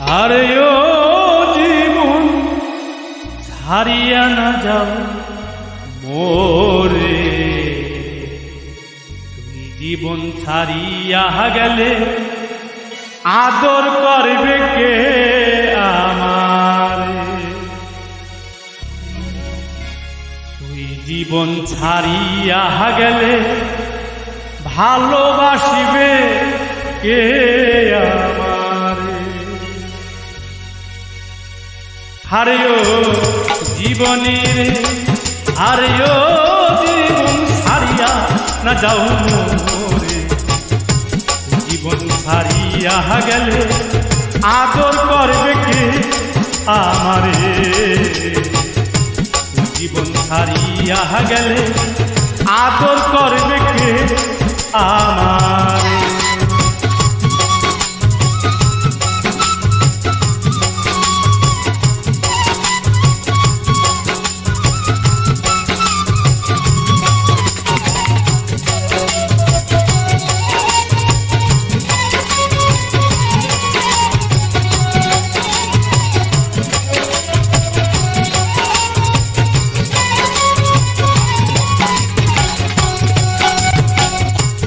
আরে ও জীবন হারিয়া না যাও মোরে। তুমি জীবন ছাড়িয়া গেলে আদর করবে কে আমার? তুই জীবন ছাড়িয়া গেলে ভালোবাসিবে কে আমারে? হারিও জীবনের, হারিও জীবন ছাড়িয়া না যাও মোরে। জীবন ছাড়িয়া গেলে আদর করবে কে আমারে? জীবন ছাড়িয়া গেলে আদর করবে কে আমারে?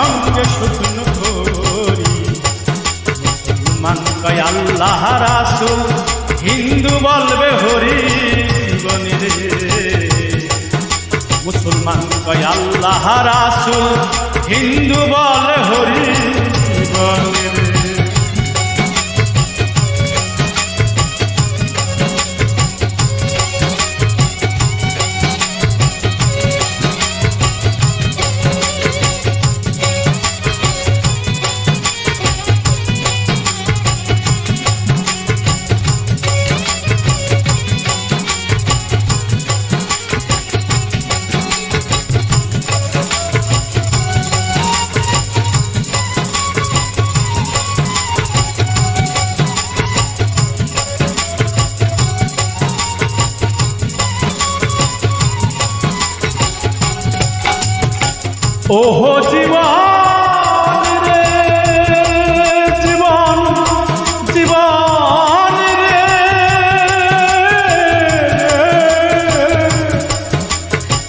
সঙ্গে শুকনো করি। মুসলমান কয় আল্লাহ রাসূল হিন্দু বলবে হরি জীবনের মুসলমান কয় আল্লাহ রাসূল হিন্দু বলে হরি জীবনী ওহো জীবন রে, জীবন জীবন রে।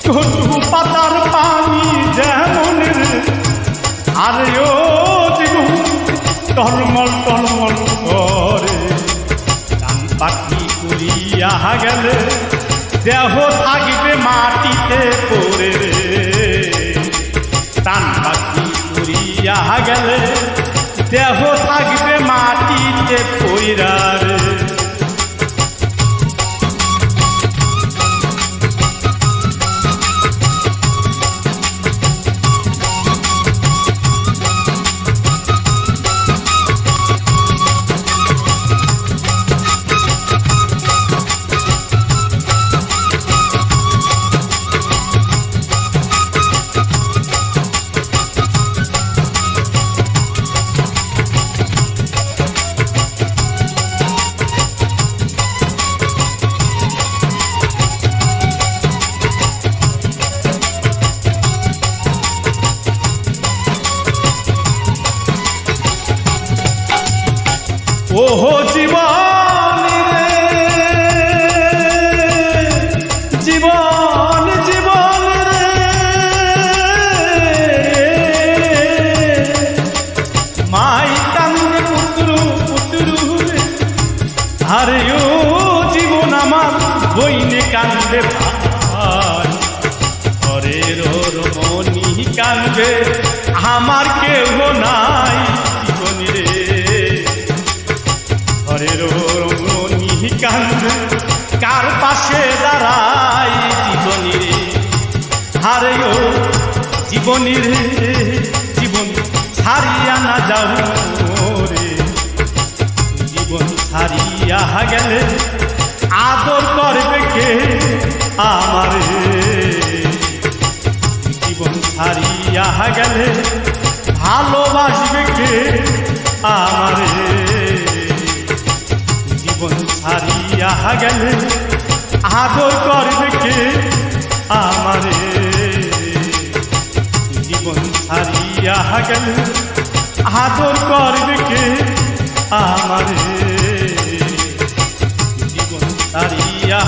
কটু পাতার পানি যেমন রে, আরে ও জীবন টলমল টলমল করে। কান উড়িয়া গেলে, দেহ থাকিবে মাটিতে পড়ে রে। উড়িয়া গেলে দেহ থাকবে ওহ জীবন রে। জীবন রে। মাই কান্দে পুত্রু পুত্রু আরে ও জীবন আমার, বইনে কান্দে ভাই। ঘরের কান্দে, আমার কেউ নাই। ঘরের রমণী কান্দে কার পাশে দাঁড়াই জীবনী রে? হারে ও জীবনী রে, জীবন ছাড়িয়া না যাও রে। জীবন ছাড়িয়া গেলে আদর করবে কে আমারে জীবন ছাড়িয়া গেলে ভালোবাসবে কে আমারে ছাড়িয়া গেলে আদর করবে কে? আমারে। জীবন হারিয়া গেলে আদর করবে কে? আমারে। জীবন ছাড়িয়া